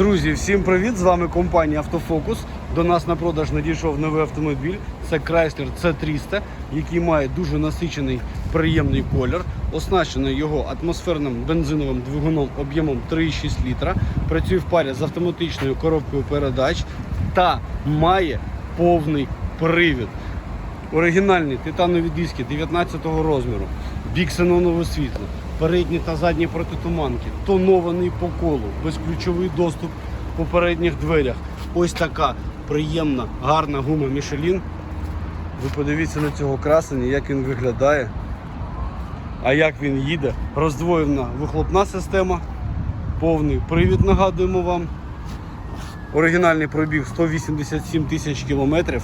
Друзі, всім привіт! З вами компанія Автофокус. До нас на продаж надійшов новий автомобіль. Це Chrysler C300, який має дуже насичений приємний колір. Оснащений його атмосферним бензиновим двигуном об'ємом 3,6 літра. Працює в парі з автоматичною коробкою передач та має повний привід. Оригінальні титанові диски 19-го розміру, бік ксенонове світло, передні та задні протитуманки, тонований по колу, безключовий доступ по передніх дверях. Ось така приємна, гарна гума Michelin. Ви подивіться на цього красення, як він виглядає. А як він їде, роздвоєна вихлопна система, повний привід, нагадуємо вам. Оригінальний пробіг 187 тисяч кілометрів.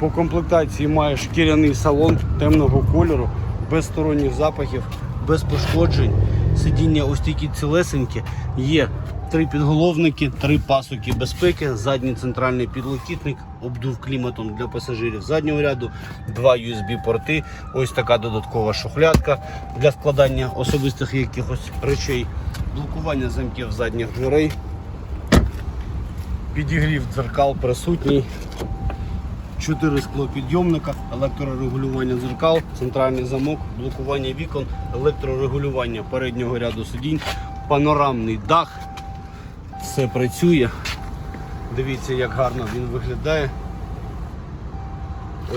По комплектації має шкіряний салон темного кольору, без сторонніх запахів, без пошкоджень. Сидіння ось такі цілесенькі. Є три підголовники, три пасоки безпеки, задній центральний підлокітник, обдув кліматом для пасажирів заднього ряду, два USB-порти, ось така додаткова шухлядка для складання особистих якихось речей, блокування замків задніх дверей. Підігрів дзеркал присутній. Чотири склопідйомника, електрорегулювання дзеркал, центральний замок, блокування вікон, електрорегулювання переднього ряду сидінь, панорамний дах. Все працює. Дивіться, як гарно він виглядає.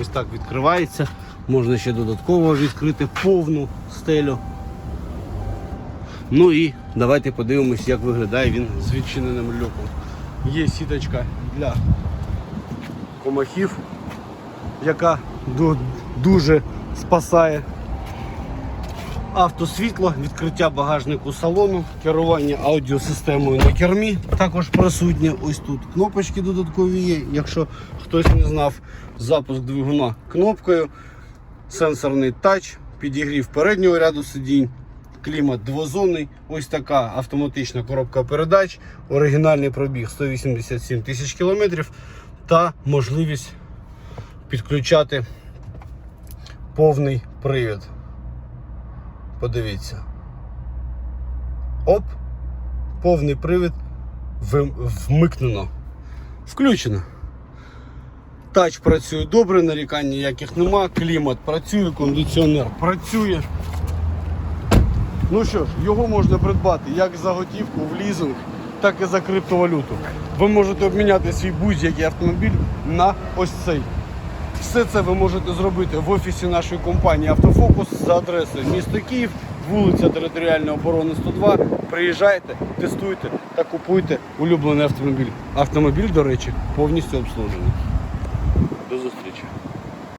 Ось так відкривається. Можна ще додатково відкрити повну стелю. Ну і давайте подивимось, як виглядає він з відчиненим люком. Є сіточка для комахів, яка дуже спасає. Автосвітло, відкриття багажнику салону, керування аудіосистемою на кермі також присутнє. Ось тут кнопочки додаткові є. Якщо хтось не знав, запуск двигуна кнопкою, сенсорний тач, підігрів переднього ряду сидінь, клімат двозонний. Ось така автоматична коробка передач, оригінальний пробіг 187 тисяч кілометрів та можливість підключати повний привід. Подивіться. Оп, повний привід вмикнено. Включено. Тач працює добре, нарікань ніяких нема, клімат працює, кондиціонер працює. Ну що ж, його можна придбати як за готівку в лізинг, так і за криптовалюту. Ви можете обміняти свій будь-який автомобіль на ось цей. Все це ви можете зробити в офісі нашої компанії Автофокус за адресою місто Київ, вулиця Територіальної оборони 102. Приїжджайте, тестуйте та купуйте улюблений автомобіль. Автомобіль, до речі, повністю обслужений. До зустрічі.